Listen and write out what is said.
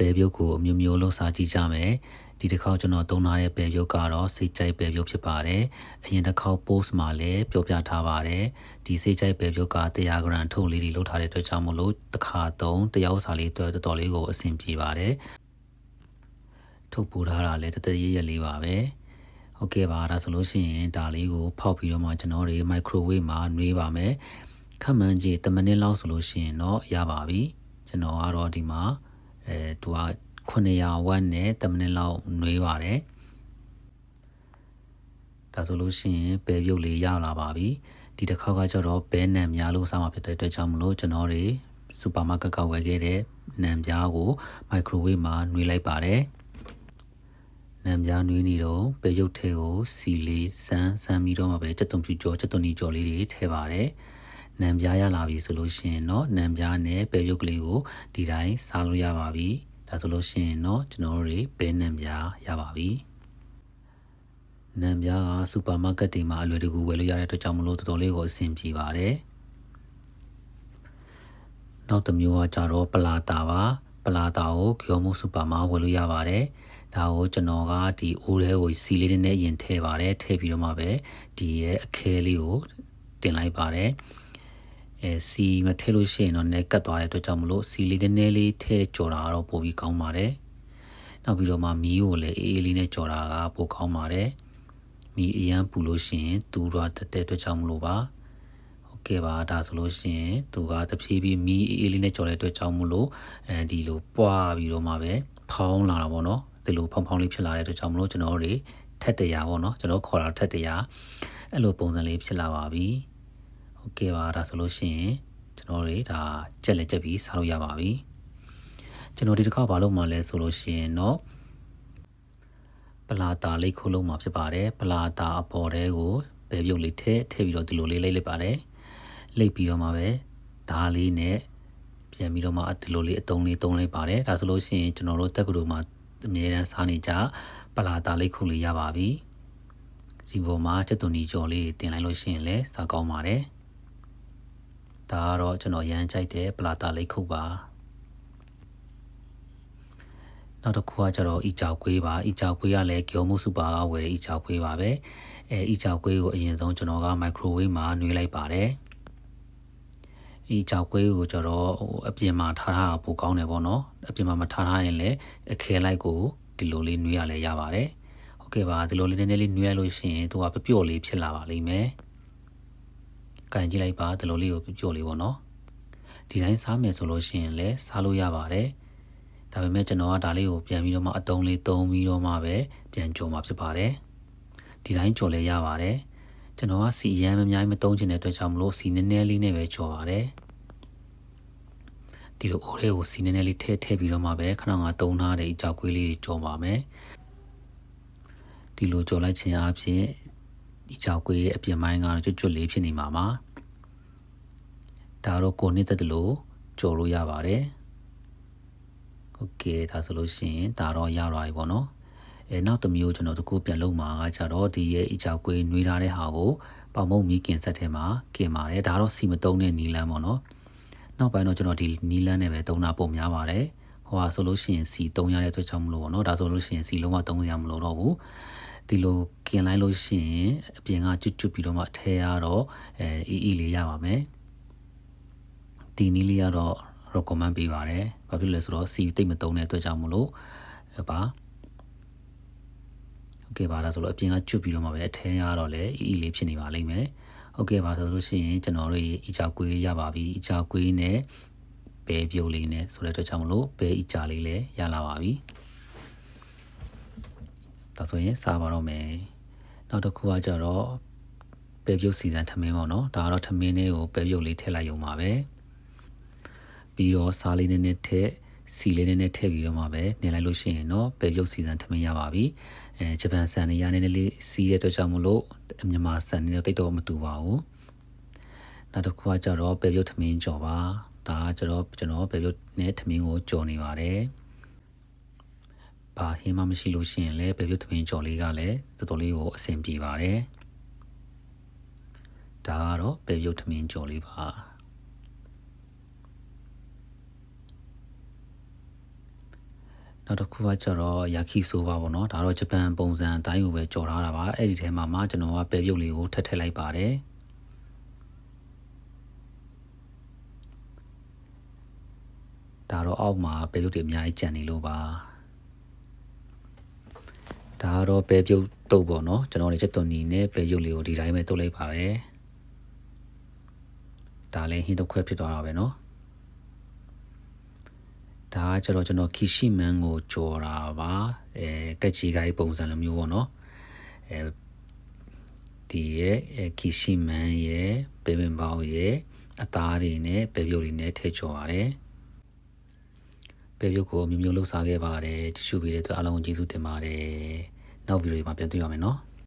ပဲပြုတ်ကိုအမျိုးမျိုးလုံးစားကြည့်ကြမယ်ဒီတစ်ခေါက်ကျွန်တော်သုံးထားတဲ့ပဲပြုတ်ကတော့စိတ်ကြိုက်ပဲပြုတ်ဖြစ်ပါတယ်အရင်တစ်ခေါက် post မှာလည်းပြောပြထားပါတယ်ဒီစိတ်ကြိုက်ပဲပြုတ်က100 gram ထုတ်လေးတွေလုပ်ထားတဲ့အတွက်ကြောင့်မလို့တစ်ခါသုံးတယောက်စာလေးတော်တော်လေးကိုအဆင်ပြေပါတယ်ထုတ်ပို့ထားတာလည်းတတရရလေးပါပဲဟုတ်ကဲ့ပါဒါဆိုလို့ရှိရင်ဒါလေးကိုဖောက်ပြီးတော့မှကျွန်တော်တွေ microwave မှာနှွေးပါမယ်ခက်မှန်ကြီး10မိနစ်လောက်ဆိုလို့ရှိရင်တော့ရပါပြီကျွန်တော်ကတော့ဒီမှာ အဲသူက900ဝတ်နဲ့10မိနစ်လောက်နှွေးပါတယ်ဒါဆိုလို့ရှိရင်ပဲပြုတ်လေးရလာပါပြီဒီတစ်ခေါက်ကကျတော့ဘဲနံများလို့စားမှာဖြစ်တဲ့အတွက်ကြောင့်မလို့ကျွန်တော်တွေစူပါမားကတ်ကဝယ်ခဲ့တဲ့နံပြားကိုမိုက်ခရိုဝေ့မှာနှွေးလိုက်ပါတယ်နံပြားနှွေးနေတော့ပဲရုပ်ထဲကိုစီလေးစမ်းစမ်းပြီးတော့မှပဲချက်သွန်ပြူကြောချက်သွန်နီကြောလေးတွေထည့်ပါတယ် နံပြားရလာပြီဆိုလို့ရှိရင်တော့နံပြားနဲ့ပဲရုပ်ကလေးကိုဒီတိုင်းစားလို့ရပါပြီဒါဆိုလို့ရှိရင်တော့ကျွန်တော်တို့တွေဘဲနံပြားရပါပြီနံပြားကစူပါမားကတ်တွေမှာအလွယ်တကူဝယ်လို့ရတဲ့အတွက်ကြောင့်မလို့တော်တော်လေးကိုအဆင်ပြေပါတယ်နောက်တစ်မျိုးကကြတော့ပလာတာပါပလာတာကိုကျော်မှုစူပါမှာဝယ်လို့ရပါတယ်ဒါကိုကျွန်တော်ကဒီအိုးထဲကိုစီလေးနဲ့ရင်ထည့်ပါတယ်ထည့်ပြီးတော့မှပဲဒီရဲ့အခဲလေးကိုတင်လိုက်ပါတယ် အဲစီမထည့်လို့ရှိရင်တော့လည်းကတ်သွားတဲ့အတွက်ကြောင့်မလို့စီလေးနည်းနည်းလေးထည့်ကြော်တာကတော့ပိုပြီးကောင်းပါတယ်နောက်ပြီးတော့မှမီးကိုလည်းအေးအေးလေးနဲ့ကြော်တာကပိုကောင်းပါတယ်မီးအရန်ပူလို့ရှိရင်တူတော့တက်တဲ့အတွက်ကြောင့်မလို့ပါကဲပါဒါဆိုလို့ရှိရင်သူကတဖြည်းဖြည်းမီးအေးလေးနဲ့ကြော်တဲ့အတွက်ကြောင့်မလို့အဲဒီလိုပွားပြီးတော့မှပဲဖောင်းလာတာပေါ့နော်ဒီလိုဖောင်းဖောင်းလေးဖြစ်လာတဲ့အတွက်ကြောင့်မလို့ကျွန်တော်တို့ထက်တရာပေါ့နော်ကျွန်တော်ခေါ်တာထက်တရာအဲ့လိုပုံစံလေးဖြစ်လာပါပြီ โอเคပါဒါဆိုလို့ရှိရင်ကျွန်တော်တွေဒါကြက်လက်ကြက်ပြီးစားလို့ရပါပြီကျွန်တော်ဒီတစ်ခါဘာလို့မှလဲဆိုလို့ရှိရင်တော့ပလာတာလေးခုလုံးမှာဖြစ်ပါတယ်ပလာတာအပေါ်တဲကိုဘယ်ပြုတ်လေးထည့်ထည့်ပြီးတော့ဒီလိုလေးလေးလိုက်ပါတယ်လိပ်ပြီးတော့မှပဲဓာလေးနဲ့ပြန်ပြီးတော့မှဒီလိုလေးအတုံးလေးတုံးလိုက်ပါတယ်ဒါဆိုလို့ရှိရင်ကျွန်တော်တို့တက္ကသိုလ်မှာအမြဲတမ်းစားနေကြပလာတာလေးခုလေးရပါပြီဒီပေါ်မှာချက်သွန်ဒီကြော်လေးတင်လိုက်လို့ရှိရင်လည်းစားကောင်းပါတယ် ဒါကတော့ကျွန်တော်ရမ်းကြိုက်တဲ့ပလာတာလေးခုပါနောက်တစ်ခုကကျတော့အီချောက်ကွေးပါအီချောက်ကွေးကလည်းကျော်မှုစူပါကဝယ်တဲ့အီချောက်ကွေးပါပဲအဲအီချောက်ကွေးကိုအရင်ဆုံးကျွန်တော်ကမိုက်ခရိုဝေးမှာနှွေးလိုက်ပါတယ်ဒီကြောက်ကွေးကိုကျတော့ဟိုအပြင်မှာထားထားတာပိုကောင်းတယ်ပေါ့နော်အပြင်မှာမထားထားရင်လည်းအခဲလိုက်ကိုဒီလိုလေးနှွေးရလဲရပါတယ်ဟုတ်ကဲ့ပါဒီလိုလေးနည်းနည်းလေးနှွေးရလို့ရှိရင်သူကပျော့လေးဖြစ်လာပါလိမ့်မယ် ကင်ကြည့်လိုက်ပါဒီလိုလေးကိုပျော့လေးပေါ့နော်ဒီတိုင်းစားမယ်ဆိုလို့ရှိရင်လည်းစားလို့ရပါတယ်ဒါပေမဲ့ကျွန်တော်ကဒါလေးကိုပြန်ပြီးတော့မှအတုံးလေးသုံးပြီးတော့မှပဲပြန်ကြုံမှာဖြစ်ပါတယ်ဒီတိုင်းကြော်လဲရပါတယ်ကျွန်တော်ကစီရမ်းမများမသုံးချင်တဲ့အတွက်ကြောင့်မလို့စီနည်းနည်းလေးနဲ့ပဲကြော်ပါတယ်ဒီလိုအိုးလေးကိုစီနည်းနည်းလေးထည့်ထည့်ပြီးတော့မှပဲခဏငါသုံးထားတဲ့အကြောက်ကွေးလေးတွေကြော်ပါမယ်ဒီလိုကြော်လိုက်ခြင်းအပြင် ဒီကြောက်ကွေးရဲ့အပြင်ပိုင်းကတော့ကျွတ်ကျွတ်လေးဖြစ်နေမှာပါဒါတော့ကိုနှစ်သက်တယ်လို့ကြော်လို့ရပါတယ်โอเคဒါဆိုလို့ရှိရင်ဒါတော့ရသွားပြီပေါ့နော်အဲနောက်တစ်မျိုးကျွန်တော်တကူပြန်လုံးမှာကကြတော့ဒီရဲ့အကြောက်ကွေးနှွေးထားတဲ့ဟာကိုပေါမုံမီကင်ဆက်ထဲမှာကင်ပါတယ်ဒါတော့စီမတုံးတဲ့နီလန်းပေါ့နော်နောက်ပိုင်းတော့ကျွန်တော်ဒီနီလန်းနဲ့ပဲသုံးတာပုံများပါတယ်ဟိုဟာဆိုလို့ရှိရင်စီသုံးရတဲ့အတွက်ကြောင့်မလို့ပေါ့နော်ဒါဆိုလို့ရှိရင်စီလုံးဝသုံးရမလို့တော့ဘူးဒီလို กินလိုက်လို့ရှိရင်အပြင်ကကျွတ်ကျွတ်ပြီးတော့မှအထဲရတော့အဲအီအီလေးရပါမယ်ဒီနီးလေးကတော့ recommend ပေးပါတယ်ဘာဖြစ်လဲဆိုတော့စီတိတ်မသုံးတဲ့အတွက်ကြောင့်မလို့ပါโอเคပါဒါဆိုတော့အပြင်ကကျွတ်ပြီးတော့မှပဲအထဲရတော့လေအီအီလေးဖြစ်နေပါလိမ့်မယ်โอเคပါဆိုလို့ရှိရင်ကျွန်တော်တို့အီချာကွေးရပါပြီအီချာကွေးနဲ့ဘဲပြုတ်လေးနဲ့ဆိုတဲ့အတွက်ကြောင့်မလို့ဘဲအီချာလေးလည်းရလာပါပြီဒါဆိုရင်စားပါတော့မယ် နောက်တစ်ခုကကြတော့ပဲပြုတ်စီဇန်ထမင်းပေါ့နော်ဒါကတော့ထမင်းလေးကိုပဲပြုတ်လေးထည့်လိုက်ရုံပါပဲပြီးတော့စားလေးနည်းနည်းထည့်စီလေးနည်းနည်းထည့်ပြီးတော့မှပဲနေလိုက်လို့ရှိရင်တော့ပဲပြုတ်စီဇန်ထမင်းရပါပြီအဲဂျပန်ဆန်နေရနည်းနည်းလေးစီးတဲ့အတွက်ကြောင့်မလို့မြန်မာဆန်နေတော့တိတ်တော့မတူပါဘူးနောက်တစ်ခုကကြတော့ပဲပြုတ်ထမင်းကြော်ပါဒါကကျတော့ကျွန်တော်ပဲပြုတ်နဲ့ထမင်းကိုကြော်နေပါတယ် ဘာဟင်းမှမရှိလို့ရှိရင်လည်းပဲပြုတ်ထမင်းကြော်လေးကလည်းတော်တော်လေးကိုအဆင်ပြေပါတယ်ဒါကတော့ပဲပြုတ်ထမင်းကြော်လေးပါနောက်တစ်ခုကကျတော့ယာခီဆိုပါပေါ့နော်ဒါတော့ဂျပန်ပုံစံအတိုင်းကိုပဲကြော်ထားတာပါအဲ့ဒီထဲမှာမှကျွန်တော်ကပဲပြုတ်လေးကိုထပ်ထည့်လိုက်ပါတယ်ဒါတော့အောက်မှာပဲပြုတ်တွေအများကြီးကြံနေလို့ပါ ဒါကတော့ပဲပြုတ်တုပ်ပေါ့နော်ကျွန်တော်လည်းချက်သွန်နီနဲ့ပဲပြုတ်လေးကိုဒီတိုင်းပဲတုပ်လိုက်ပါတယ်ဒါလည်းဟင်းတစ်ခွက်ဖြစ်သွားတာပဲနော်ဒါကကျတော့ကျွန်တော်ခီရှိမန်ကိုကြော်တာပါအဲကက်ချီကိုင်းပုံစံလိုမျိုးပေါ့နော်အဲဒီရဲ့ခီရှိမန်ရဲ့ပေပင်ပေါင်းရဲ့အသားတွေနဲ့ပဲပြုတ်တွေနဲ့ထည့်ကြော်ရတယ် ပဲပြုတ်ကိုမျိုးမျိုးလှုပ်ရှားခဲ့ပါတယ်တ िश ူပေးတဲ့အတွက်အားလုံးကျေးဇူးတင်ပါတယ်နောက်ဗီဒီယိုမှာပြန်တွေ့ရမယ်နော်